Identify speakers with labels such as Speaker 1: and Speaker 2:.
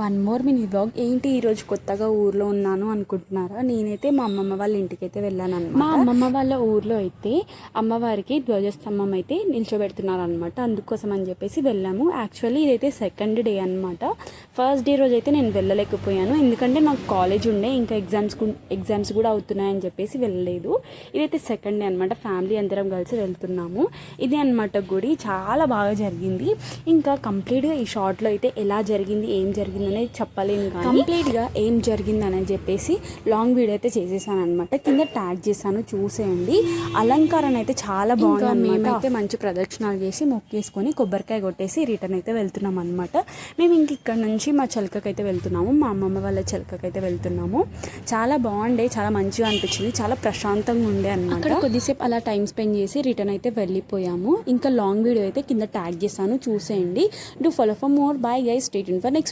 Speaker 1: One more mini blog. ఏంటి ఈరోజు కొత్తగా ఊర్లో ఉన్నాను అనుకుంటున్నారా? నేనైతే మా అమ్మమ్మ వాళ్ళ ఇంటికి అయితే వెళ్ళాను మా అమ్మమ్మ వాళ్ళ ఊర్లో అయితే అమ్మవారికి ధ్వజస్తంభం అయితే నిల్చోబెడుతున్నారు అనమాట అందుకోసం అని చెప్పేసి వెళ్ళాము. యాక్చువల్లీ ఇదైతే సెకండ్ డే అనమాట ఫస్ట్ డే రోజు అయితే నేను వెళ్ళలేకపోయాను. ఎందుకంటే నాకు కాలేజ్ ఉండే ఇంకా ఎగ్జామ్స్ ఎగ్జామ్స్ కూడా అవుతున్నాయని చెప్పేసి వెళ్ళలేదు. ఇదైతే సెకండ్ డే అనమాట ఫ్యామిలీ అందరం కలిసి వెళ్తున్నాము. ఇది అనమాట గుడి. చాలా బాగా జరిగింది. ఇంకా కంప్లీట్గా ఈ షార్ట్లో అయితే ఎలా జరిగింది ఏం జరిగింది అనేది చెప్పలేను కానీ కంప్లీట్గా ఏం జరిగింది అని చెప్పేసి లాంగ్ వీడియో అయితే చేసేసాను అనమాట కింద ట్యాగ్ చేశాను చూసేయండి. అలంకారం అయితే చాలా బాగుంది మేమైతే మంచి ప్రదక్షిణాలు చేసి మొక్కేసుకొని కొబ్బరికాయ కొట్టేసి రిటర్న్ అయితే వెళ్తున్నాం అనమాట మేము ఇంక ఇక్కడ నుంచి మా చిలకకి అయితే వెళ్తున్నాము. మా అమ్మమ్మ వాళ్ళ చిలకకి అయితే వెళ్తున్నాము. చాలా బాగుండే చాలా మంచిగా అనిపించింది చాలా ప్రశాంతంగా ఉండే అనమాట అక్కడ కొద్దిసేపు అలా టైం స్పెండ్ చేసి రిటర్న్ అయితే వెళ్ళిపోయాము. ఇంకా లాంగ్ వీడియో అయితే కింద ట్యాగ్ చేశాను చూసేయండి. Do follow for more bye guys state for next